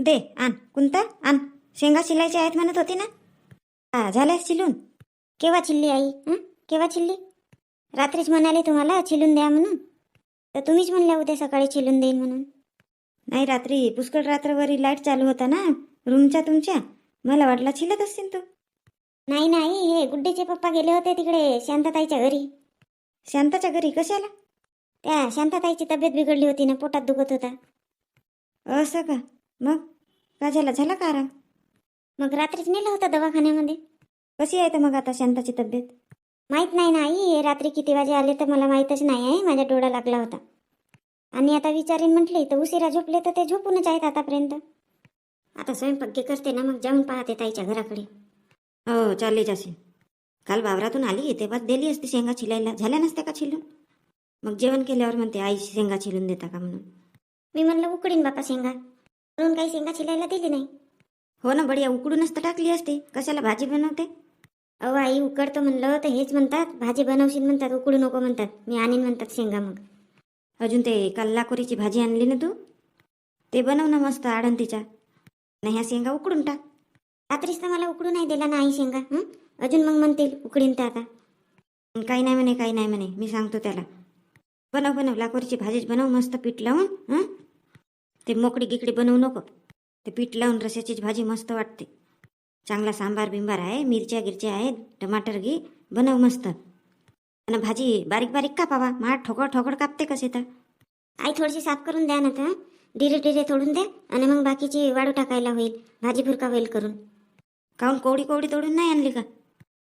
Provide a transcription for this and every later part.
दे आण. कोणता आण. शेंगा शिलायच्या आहेत म्हणत होती ना? हा झाल्या शिलून. केव्हा चिल्ली आई? हं? केव्हा चिल्ली? रात्रीच म्हणाले तुम्हाला चिलून द्या म्हणून. तर तुम्हीच म्हणल्या उद्या सकाळी चिलून देईन म्हणून. नाही रात्री. पुष्कळ रात्रभरी लाइट चालू होता ना? रूमच्या तुमच्या? मला वाटला चिलत असतील तू. नाही नाही. हे गुड्डेचे पप्पा गेले होते तिकडे शांतताईच्या घरी. शांताच्या घरी? कशाला? त्या शांताताईची तब्येत बिघडली होती ना पोटात दुखत होता. असं का? मग? का झाला? झाला का आराम? मग रात्रीच नेलं होतं दवाखान्यामध्ये. कशी आहे तर मग आता शांताची तब्येत? माहीत नाही ना आई हे रात्री किती वाजे आले तर मला माहीतच नाही आहे. माझ्या डोळा लागला होता. आणि आता विचारीन म्हटले तर उशिरा झोपले तर ते झोपूनच आहेत आतापर्यंत. आता स्वयंपाक करते ना मग. जाऊन पाहते ताईच्या घराकडे. हो चालले जाशील. काल वावरातून आली तेव्हा दिली असती शेंगा छिलायला झाल्या नसत्या का छिलून मग जेवण केल्यावर म्हणते आई शेंगा छिलून देता का? म्हणून. मी म्हणलं उकडीन बापा शेंगा. म्हणून काही शेंगा छिलायला दिली नाही. हो ना बढिया उकडूनच तर टाकली असते. कशाला भाजी बनवते? अहो आई उकडतो म्हणलं तर हेच म्हणतात भाजी बनवशील म्हणतात उकडू नको म्हणतात. मी आणीन म्हणतात शेंगा मग. अजून ते काल लाकोरीची भाजी आणली ना तू? ते बनव ना मस्त आडंतीच्या नाही ह्या शेंगा उकडून टाक. रात्रीच तर मला उकडू नाही दिला ना आई शेंगा हं? अजून मग म्हणतील उकडीन तर आता. काही नाही म्हणे काही नाही म्हणे. मी सांगतो त्याला. बनव बनव लाकोरीची भाजीच बनव मस्त पीठ लावून हं? ते मोकडी गिकडी बनवू नको. ते पीठ लावून रस्याचीच भाजी मस्त वाटते. चांगला सांबार बिंबार आहे मिरच्या गिरच्या आहेत टमाटर घे बनव मस्त. आणि भाजी बारीक बारीक कापावा मा ठोकळ ठोकळ कापते कसे तर. आई थोडीशी साफ करून द्या ना तर डिरे डिरे तोडून द्या आणि मग बाकीची वाळू टाकायला होईल भाजी फुरका होईल करून. काहून कोवडी कोवडी तोडून नाही आणली का?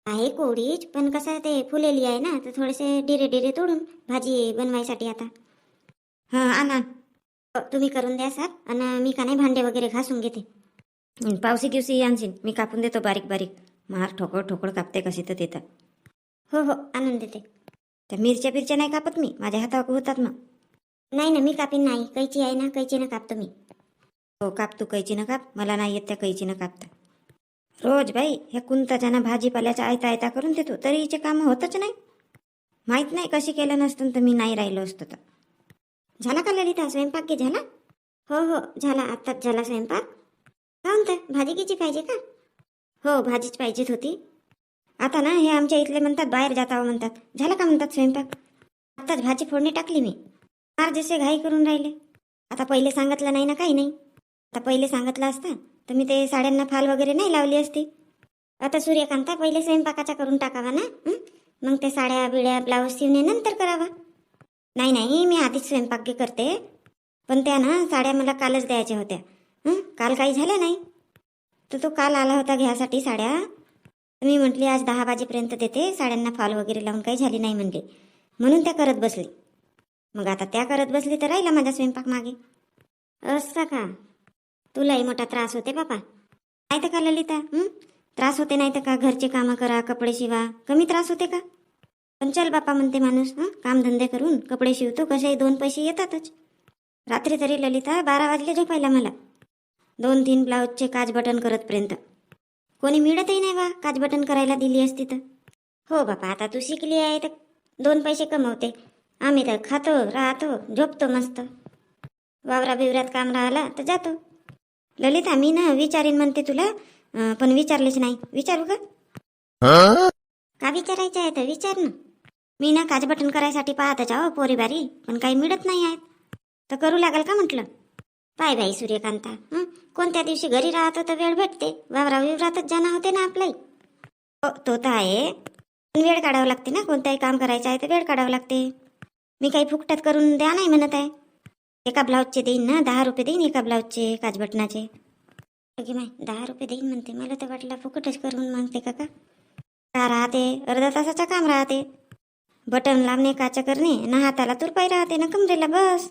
आहे कोवडीच पण कसं ते फुलेली आहे ना तर थोडेसे डिरे डिरे तोडून भाजी बनवायसाठी आता. हां आण. हो, तुम्ही करून द्या सर आणि मी का नाही भांडे वगैरे घासून घेते. पावसी गिवसी आणशील मी कापून देतो बारीक बारीक. मार ठोकळ ठोकळ कापते कशी तर देतं हो हो आणून देते. त्या मिरच्या बिरच्या नाही कापत मी? माझ्या हातावर होतात मग. नाही ना मी कापीन नाही. कैची आहे ना कैचीनं कापतो मी. हो काप तू कैचीनं काप. मला नाही येत त्या कैचीनं कापता. रोज बाई ह्या कुंताच्यानं भाजीपाल्याचा आयता आयता करून देतो तरी हिचे कामं होतच नाही. माहीत नाही कशी केलं नसतं तर मी नाही राहिलो असतो तर. झाला का ललिता? स्वयंपाक की झाला? हो हो झाला. आत्ताच झाला स्वयंपाक. का म्हणता भाजी किची पाहिजे का? हो भाजीच पाहिजेच होती. आता ना हे आमच्या इथले म्हणतात बाहेर जातावं म्हणतात. झाला का म्हणतात स्वयंपाक? आत्ताच भाजी फोडणी टाकली मी. फार जसे घाई करून राहिले. आता पहिले सांगितलं नाही ना काही नाही. आता पहिले सांगितलं असतं तर मी ते साड्यांना फाल वगैरे नाही लावली असती. आता सूर्यकांता पहिले स्वयंपाकाचा करून टाकावा ना मग ते साड्या बिड्या ब्लाऊज शिवणे नंतर करावा. नाही नाही मी आधीच स्वयंपाक करते. पण त्या ना साड्या मला कालच द्यायच्या होत्या. हं? काल काही झालं नाही? तर तो काल आला होता घ्यासाठी साड्या. मी म्हटली आज दहा वाजेपर्यंत देते. साड्यांना फॉल वगैरे लावून काही झाली नाही म्हणले. म्हणून त्या करत बसली. मग आता त्या करत बसली तर राहिला माझा स्वयंपाक मागे. असं का? तुलाही मोठा त्रास होते बापा. नाही तर का ललिता? त्रास होते नाही तर का? घरचे कामं करा कपडे शिवा. कमी त्रास होते का? पण चल बापा म्हणते माणूस हं? कामधंदे करून कपडे शिवतो कसेही दोन पैसे येतातच. रात्री तरी ललिता बारा वाजले झोपायला मला. दोन तीन ब्लाऊजचे काज बटन करतपर्यंत. कोणी मिळतही नाही बा काज बटन करायला दिली असती तर. हो बापा आता तू शिकली आहे तर दोन पैसे कमवते. आम्ही तर खातो राहतो झोपतो मस्त. वावरा बिवरात काम राहिला तर जातो. ललिता मी ना विचारीन म्हणते तुला पण विचारलेच नाही. विचारू का? का विचारायचं आहे तर विचार ना. मी ना काज बटन करायसाठी पाहतच आहो पोरी बारी. पण काही मिळत नाही आहेत. तर करू लागेल का म्हटलं? पाय बाई सूर्यकांता. कोणत्या दिवशी घरी राहतो तर वेळ भेटते. वावरा विवरातच जाणं होते ना आपलंही. हो तो तर आहे. पण वेळ काढावं लागते ना. कोणताही काम करायचं आहे तर वेळ काढावं लागते. मी काही फुकटात करून द्या नाही म्हणत आहे. एका ब्लाऊजचे देईन ना. दहा रुपये देईन एका ब्लाऊजचे काजबटनाचे की माय दहा रुपये देईन म्हणते. मला तर वाटलं फुकटच करून मागते का का का राहते? अर्धा तासाचं काम राहते. बटन लावणे काचा करणे ना हाताला तुरपाई राहते ना कमरेला बस.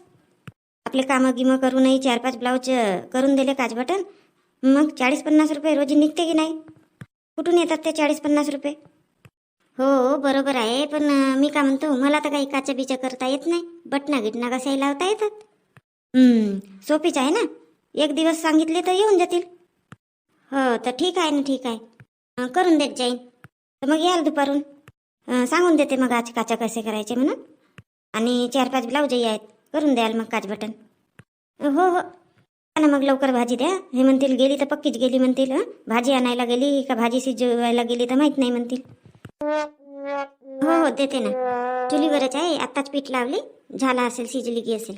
आपले कामं गिमं करूनही चार पाच ब्लाऊज करून दिले काच बटन. मग चाळीस पन्नास रुपये रोजी निघते की नाही? कुठून येतात ते चाळीस पन्नास रुपये? हो बरोबर आहे पण मी का म्हणतो मला तर काही काचा बिचा करता येत नाही. बटना गिटना कसाही लावता येतात. सोपीच आहे ना? एक दिवस सांगितले तर येऊन जातील. हो तर ठीक आहे ना ठीक आहे. करून देत जाईन. तर मग याल दुपारून. सांगून देते मग आज काचा कसे करायचे म्हणून. आणि चार पाच ब्लाऊजही आहेत करून द्याल मग काच बटन. हो हो. ना मग लवकर भाजी द्या. हे म्हणतील गेली तर पक्कीच गेली म्हणतील भाजी आणायला गेली का भाजी शिजवायला गेली तर माहीत नाही म्हणतील. हो हो देते ना. चुलीवरच आहे आत्ताच पीठ लावली. झाला असेल शिजली की असेल.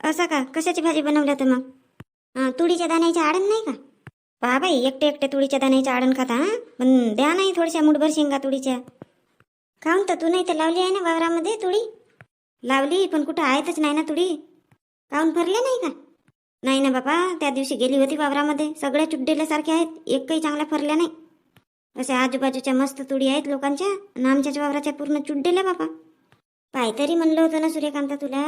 असं का? कशाची भाजी बनवल्या तर मग? तुळीच्या दाण्याची आडण नाही का? पहा बाई एकटे एकटे तुळीच्या दाण्याच्या आडण खाता पण द्या नाही थोड्याशा मुठभर शेंगा तुळीच्या काहून तर तू नाही तर लावली आहे ना वावरामध्ये तुळी लावली पण कुठं आहेतच नाही ना तुळी काहून भरले नाही का? नाही ना बाबा त्या दिवशी गेली होती वावरामध्ये. सगळ्या चुड्डेल्यासारख्या आहेत एकही चांगल्या फरल्या नाही. अशा आजूबाजूच्या मस्त तुडी आहेत लोकांच्या आणि आमच्याच वावराच्या पूर्ण चुड्डेल्या बाबा पाय तरी म्हणलं होतं ना सूर्यकांता तुला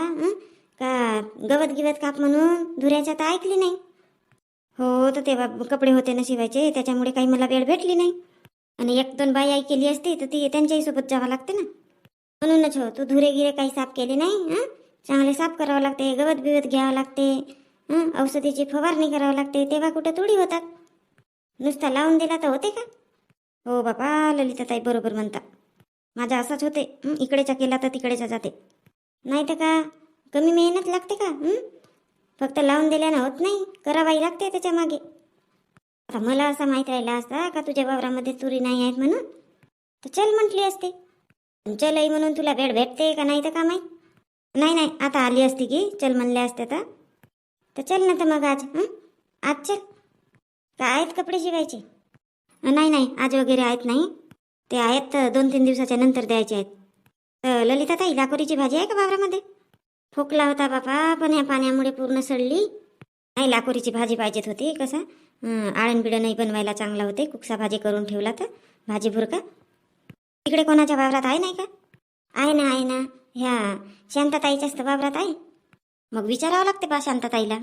का गवत गिवत काप म्हणून धुऱ्याच्या तर ऐकली नाही? हो तर तेव्हा कपडे होते ना शिवायचे त्याच्यामुळे काही मला वेळ भेटली नाही. आणि एक दोन बाई आई केली असती तर ती त्यांच्याही सोबत जावं लागते ना. म्हणूनच हो तू धुरे गिरे काही साफ केले नाही हां? चांगले साफ करावं लागते गवत बिवत घ्यावं लागते हां? औषधीची फवारणी करावं लागते तेव्हा कुठं तुडी होतात. नुसता लावून दिला तर होते का? हो बाबा ललिताताई बरोबर म्हणता माझा असाच होते इकडेच्या इकडेचा केला तर तिकडेचा जाते. नाही तर का कमी मेहनत लागते का फक्त लावून दिल्यानं होत नाही करावाही लागते त्याच्यामागे. आता मला असं माहीत राहिला असता का तुझ्या वावरामध्ये तुरी नाही आहेत म्हणून? तर चल म्हटली असते. चल आई म्हणून तुला वेळ भेटते का नाही तर का माहीत? नाही नाही आता आली असती की चल म्हणले असते तर. तर चल ना तर मग आज हं? आज चल. का आहेत कपडे शिवायचे? नाही नाही आज वगैरे आहेत नाही. ते आहेत तर दोन तीन दिवसाच्या नंतर द्यायचे आहेत. तर ललिता ताई लाकोरीची भाजी आहे का वावरामध्ये? फोकला होता बापा पण या पाण्यामुळे पूर्ण सडली. नाही लाकोरीची भाजी पाहिजेत होती कसं? अं, आळण नाही बनवायला चांगला होते कुकसा भाजी करून ठेवला तर. भाजी भुरका. तिकडे कोणाच्या वावरात आहे नाही का? आहे ना आहे ना. ह्या शांताताईच्याच तर वावरात आहे? मग विचारावं लागते बा शांताताईला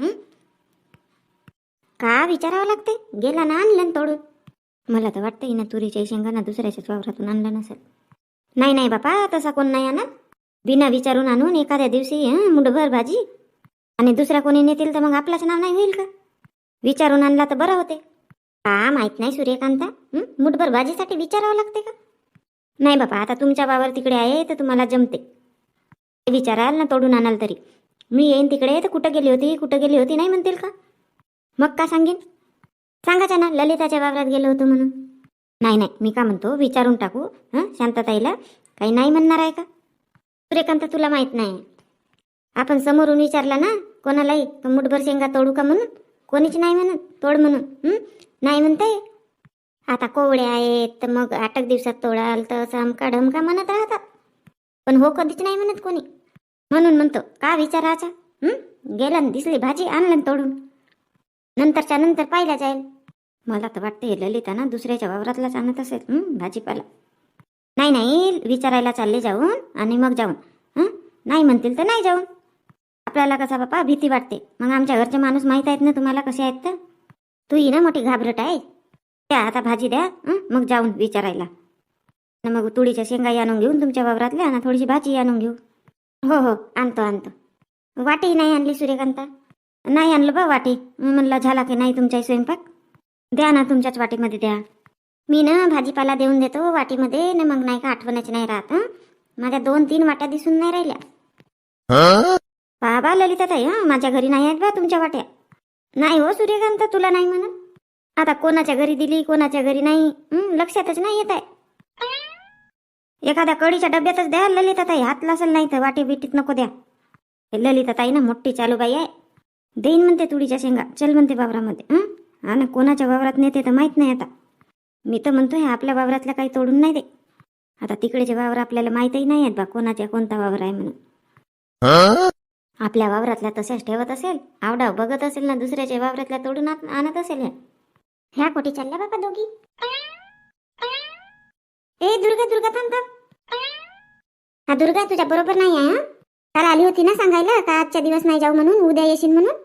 का विचारावं लागते? गेला ना आणलं ना तोडून. मला तर वाटतं ना तुरीच्या शेंगाना दुसऱ्याच्याच वावरातून आणलं नसेल. नाही नाही बापा तसा कोण नाही आणत. बिना विचारून आणून एखाद्या दिवशी मुठभर भाजी आणि दुसऱ्या कोणी नेतील तर मग आपलाच नाव नाही होईल का? विचारून आणला तर बरं होते. का माहीत नाही सूर्यकांता. मुठभर भाजीसाठी विचारावं लागते का? नाही बापा आता तुमच्या वावर तिकडे आहे तर तुम्हाला जमते. विचाराल ना तोडून आणाल तरी. मी येईन तिकडे तर कुठं गेली होती कुठं गेली होती नाही म्हणतील का? मग का सांगेन? सांगायच्या ना ललिताच्या वावरात गेलो होतो म्हणून. नाही नाही मी का म्हणतो विचारून टाकू हां? शांतताईला काही नाही म्हणणार आहे का? सूर्यकांत तुला माहीत नाही. आपण समोरून विचारला ना कोणालाही मुठभर शेंगा तोडू का म्हणून? कोणीच नाही म्हणत तोड म्हणून नाही म्हणताय. आता कोवळे आहेत तर मग आठ एक दिवसात तोडाल तर समका ढमका म्हणत राहतात? पण हो कधीच नाही म्हणत कोणी. म्हणून म्हणतो का विचारायचा गेला दिसली भाजी आणलं तोडून. नंतरच्या नंतर पाहिला जाईल. मला तर वाटते ललिता ना दुसऱ्याच्या वावरातलाच आणत असेल भाजीपाला. नाही नाही विचारायला चालले जाऊन आणि मग जाऊन. नाही म्हणतील तर नाही जाऊन. आपल्याला कसा बापा भीती वाटते? मग आमच्या घरचे माणूस माहीत आहेत ना तुम्हाला कसे आहेत तर? तू ही ना मोठी घाबरट आहे. द्या आता भाजी द्या मग जाऊन विचारायला. ना मग तुळीच्या शेंगाई आणून घेऊन तुमच्या वावरातल्या आणि थोडीशी भाजी आणून घेऊ. हो हो आणतो आणतो. वाटी नाही आणली सूर्यकांता? नाही आणलं बा वाटी. मी म्हणलं झाला की नाही तुमचा स्वयंपाक? द्या ना तुमच्याच वाटीमध्ये द्या. मी ना भाजीपाला देऊन देतो वाटीमध्ये ना मग नाही का आठवण्याची नाही राहत माझ्या दोन तीन वाट्या दिसून नाही राहिल्या. बाबा ललिता ताई हं माझ्या घरी नाही आहेत बा तुमच्या वाट्या. नाही हो सूर्यकांत तुला नाही म्हणा आता कोणाच्या घरी दिली कोणाच्या घरी नाही? लक्षातच नाही येत आहे. एखाद्या कडीच्या डब्यातच द्या ललिता ताई हात लासल नाही तर वाटे बिटीत नको द्या. ललिता ताई ना मोठी चालूबाई आहे. देईन म्हणते तुळीच्या शेंगा. चल म्हणते वावरामध्ये. हा? ना कोणाच्या वावरात नेते तर माहीत नाही आता. मी तर म्हणतो हे आपल्या वावरातल्या काही तोडून नाही दे आता तिकडेचे वावर आपल्याला माहीतही नाही आहेत बा कोणाच्या कोणता वावर आहे म्हणून. आपल्या वावरातल्या तशाच ठेवत असेल आवडाव बघत असेल ना दुसऱ्याच्या वावरातल्या तोडून आणत असेल ह्या. कोटी चालल्या बाबा दोघी. ए दुर्गा दुर्गा थांब थांब. हा दुर्गा तुझ्या बरोबर नाही आहे हं? काल आली होती ना सांगायला का आजच्या दिवस नाही जाऊ म्हणून उद्या येशील म्हणून?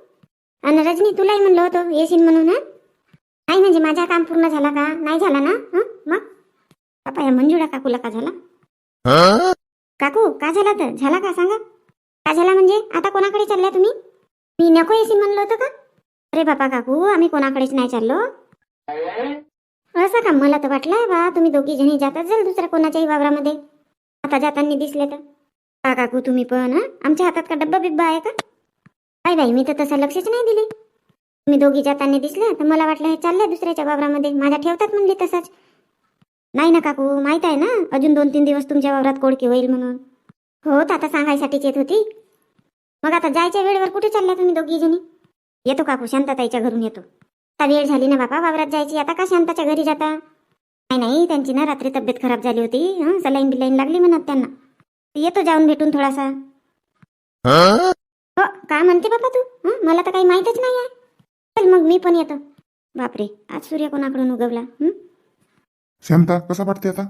आणि रजनी तुलाही म्हणलं होतं येशील म्हणून नाही म्हणजे माझा काम पूर्ण झाला का? नाही झाला ना? मग? बापा या मंजुळा काकूला का झाला? काकू का झाला तर? झाला का? सांगा. काय झाला म्हणजे आता कोणाकडे चालल्या तुम्ही? मी नको येशील म्हणलं होतं का? अरे बापा काकू आम्ही कोणाकडेच नाही चाललो. असं का मला तर वाटलं बा तुम्ही दोघी जणी जातात जाल दुसऱ्या कोणाच्याही वावरामध्ये. आता जाताना दिसले तर. का काकू तुम्ही पण आमच्या हातात का डब्बा बिब्बा आहे का? काय बाई मी तर तसं लक्षच नाही दिले. तुम्ही दोघी जाताना दिसल्या तर मला वाटलं हे चाललंय दुसऱ्याच्या वावरामध्ये. माझ्या ठेवतात म्हणली तसंच. नाही ना काकू माहीत आहे ना? अजून दोन तीन दिवस तुमच्या वावरात कोडकी होईल म्हणून. हो आता सांगायसाठीच येत होती. मग आता जायच्या वेळेवर कुठे चालल्या तुम्ही दोघी जणी? येतो काकू शांतताईच्या घरून येतो. आता वेळ झाली ना बाबा वावरात जायची. आता का शांताच्या घरी जाता? नाही नाही त्यांची ना रात्री तब्येत खराब झाली होती. हं सलाईन बिलाईन लागली म्हणत त्यांना. येतो जाऊन भेटून थोडासा. हो? काय म्हणते बाबा तू? हं मला तर काही माहीतच नाही आहे. चल मग मी पण येतो. बापरे आज सूर्य कोणाकडून उगवला? हं? शांता कसा वाटते आता?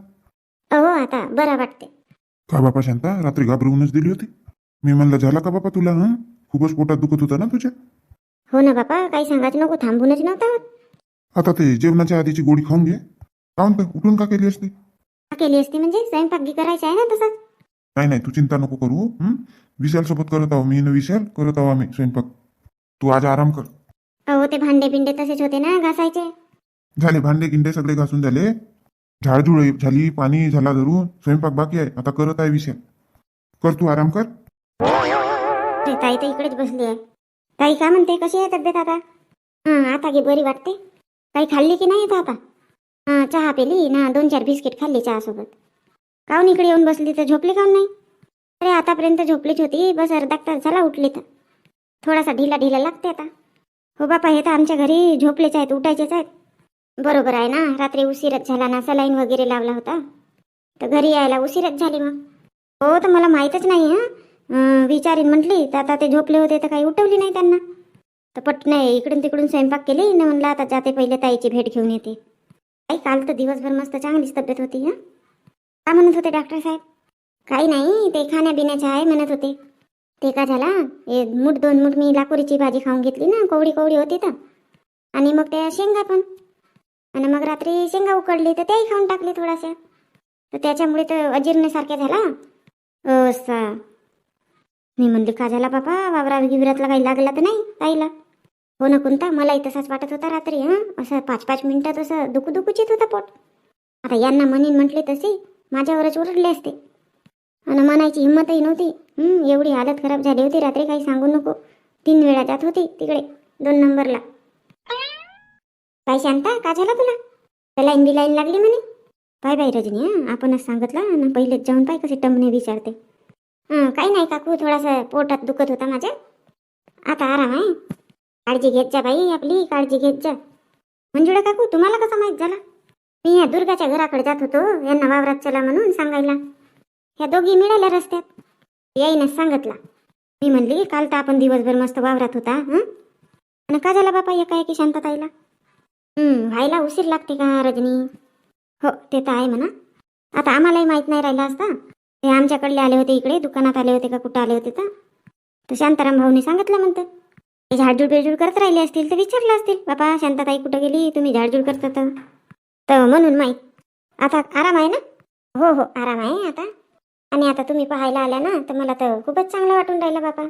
हो आता बरा वाटते का बापा शांता? रात्री घाबरवूनच दिली होती. मी म्हणलं झाला का बापा तुला हं? खूपच पोटात दुखत होता ना तुझ्या? हो ना बापा काही सांगायचं नको थांबूनच नव्हता होत. आता ते जेवणाच्या आधीची गोळी खाऊन घे. तर उठून का केली असती? का केली असती म्हणजे? स्वयंपाक बी करायचा आहे ना तसाच नाही नाही तू चिंता नको करू हं? विशाल सोबत करत आहो मी न विशाल करत आहो आम्ही स्वयंपाक. तू आज आराम कर. अहो ते भांडे बिंडे तसेच होते ना घासायचे. झाले भांडे गिंडे सगळे घासून झाले. झाडझुड झाली पाणी झाला धरून स्वयंपाक बाकी आहे. आता करत आहे विषय. कर तू आराम कर. अरे ताई तर इकडेच बसली आहे ताई काय म्हणते कशी आहे तब्येत आता? हां आता गे बरी वाटते. काही खाल्ली की नाही येत आता? हां चहा पेली ना दोन चार बिस्किट खाल्ली चहासोबत. काहून इकडे येऊन बसली तर झोपली काहून नाही? अरे आतापर्यंत झोपलीच होती बस अर्धा तास झाला उठली तर. थोडासा ढिला ढिला लागते आता. हो बापा हे तर आमच्या घरी झोपलेच आहेत उठायचेच आहेत. बरोबर आहे ना? रात्री उशीरच झाला ना? सलाईन वगैरे लावला होता. तर घरी यायला उशीरच झाली मग. हो तर मला माहीतच नाही हां. विचारीन म्हटली तर आता ते झोपले होते तर काही उठवली नाही त्यांना. तर पट नाही इकडून तिकडून स्वयंपाक केली न म्हणलं आता जाते पहिले ताईची भेट घेऊन येते. आई काल तर दिवसभर मस्त चांगलीच तब्येत होती हां. का म्हणत होते डॉक्टर साहेब? काही नाही ते खाण्यापिण्याचं आहे म्हणत होते. ते का झाला? हे मूठ दोन मूठ मी लाकोरीची भाजी खाऊन घेतली ना? कोवडी कोवडी होती तर. आणि मग त्या शेंगा पण. आणि मग रात्री शेंगा उकडली तर तेही खाऊन टाकले थोडासा. तर त्याच्यामुळे तर अजीर्णसारख्या झाला. असा. मी म्हणले का झाला बाबा? वावरा गिवरातला काही लागला तर नाही ताईला हो ना कोणता मलाही तसाच वाटत होता रात्री हां? असं पाच पाच मिनिटात असं दुखू दुखूच येत होता पोट. आता यांना म्हणीन म्हटले तसे माझ्यावरच ओरडले असते. आणि म्हणायची हिंमतही नव्हती. एवढी हालत खराब झाली होती रात्री काही सांगू नको. तीन वेळा जात होती तिकडे दोन नंबरला. काय शांता का झाला तुला सलाईन बिलाईन लागली म्हणे. पाय बाय रजनी हं, आपणच सांगितलं ना पहिलेच जाऊन पाय कसे टमने विचारते. हं, काही नाही काकू थोडासा पोटात दुखत होता माझ्या. आता आराम आहे. काळजी घेत जा बाई आपली काळजी घेत जा. मंजुळा काकू तुम्हाला कसा माहीत झाला? मी या दुर्गाच्या घराकडे जात होतो यांना वावरात चला म्हणून सांगायला. ह्या दोघी मिळाल्या रस्त्यात. याईनच सांगितला. मी म्हणली काल तर आपण दिवसभर मस्त वावरात होता हं? आणि का झाला बापा एकाएकी शांतताईला? व्हायला उशीर लागते का रजनी? हो ते तर आहे म्हणा. आता आम्हालाही माहीत नाही राहिला असता. ते आमच्याकडले आले होते इकडे दुकानात आले होते का कुठं आले होते तर. तर शांताराम भाऊनी सांगितलं म्हणतं ते झाडझूड बिडझूड करत राहिले असतील तर विचारलं असतील बाबा शांताताई कुठं गेली? तुम्ही झाडझूड करता तर. तर म्हणून माहीत. आता आराम आहे ना? हो हो आराम आहे आता. आणि आता तुम्ही पाहायला आल्या ना तर मला तर खूपच चांगलं वाटून राहिलं बाबा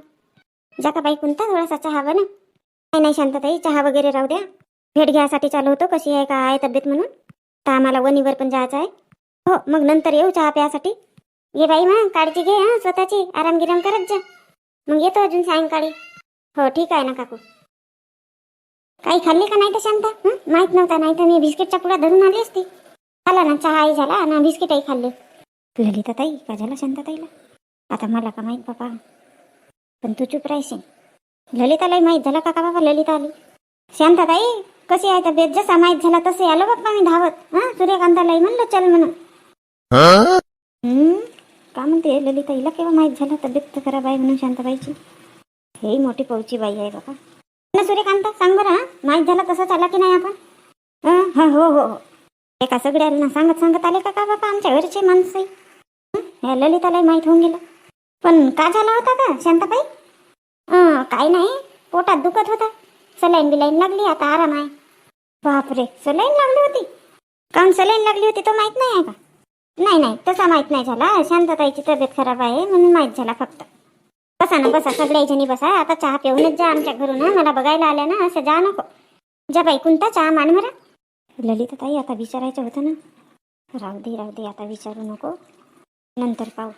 जाता बाई कोणता थोडासा चहा बना. नाही नाही शांतताई चहा वगैरे राहू द्या. भेट घ्यायसाठी चालू होतो. कशी आहे का आहे तब्येत म्हणून? तर आम्हाला वनीवर पण जायचं आहे. हो मग नंतर येऊ चहा प्यासाठी. ये बाई मग काळजी घे हां स्वतःची. आराम गिराम करत जा. मग येतो अजून सायंकाळी. हो ठीक आहे ना काकू. काही खाल्ली का नाही तर शांता? हं? माहीत नव्हता नाही तर मी बिस्किटचा पुडा धरून आली असती. आला ना चहाही झाला ना बिस्किटही खाल्ले. ललिता ताई का झाला शांताताईला? आता मला का माहीत बाबा. पण तू चुप राहशील. ललितालाही माहीत झाला का का बाबा ललिता आली? शांताताई? कशी आहे तब्येत? जसा माहीत झाला तसे आलो बाप्पा मी धावत. हां सूर्यकांतालाही म्हणलं चल म्हणून. का म्हणते ललिताईला केव्हा माहीत झालं? तब्येत तर खराब आहे म्हणून शांताबाईची. हे मोठी पौची बाई आहे बाबा ना सूर्यकांत सांग बरं हां? माहीत झाला तसंच आला की नाही आपण? हा हो हो हो. एका सगळ्यांना सांगत सांगत आले का का बाबा आमच्या घरचे माणसं हं? ललितालाही माहीत होऊन गेलं. पण का झाला होता का शांताबाई? काय नाही पोटात दुखत होता. सलाईन बिलाईन लागली आता आराम आहे. बापरे सलाईन लागली होती? काऊन सलाईन लागली होती तो माहीत नाही आहे का? नाही नाही तसा माहीत नाही झाला. शांतताईची तब्येत खराब आहे म्हणून माहीत झाला फक्त. बसा ना बसा सगळ्या जणी बसा. आता चहा पिऊनच जा आमच्या घरून हं. मला बघायला आल्या ना असं जा नको. जा बाई कोणता चहा मान मरा ललिता ताई आता विचारायचं होतं ना. राहू दे राहू दे आता विचारू नको. नंतर पाहू.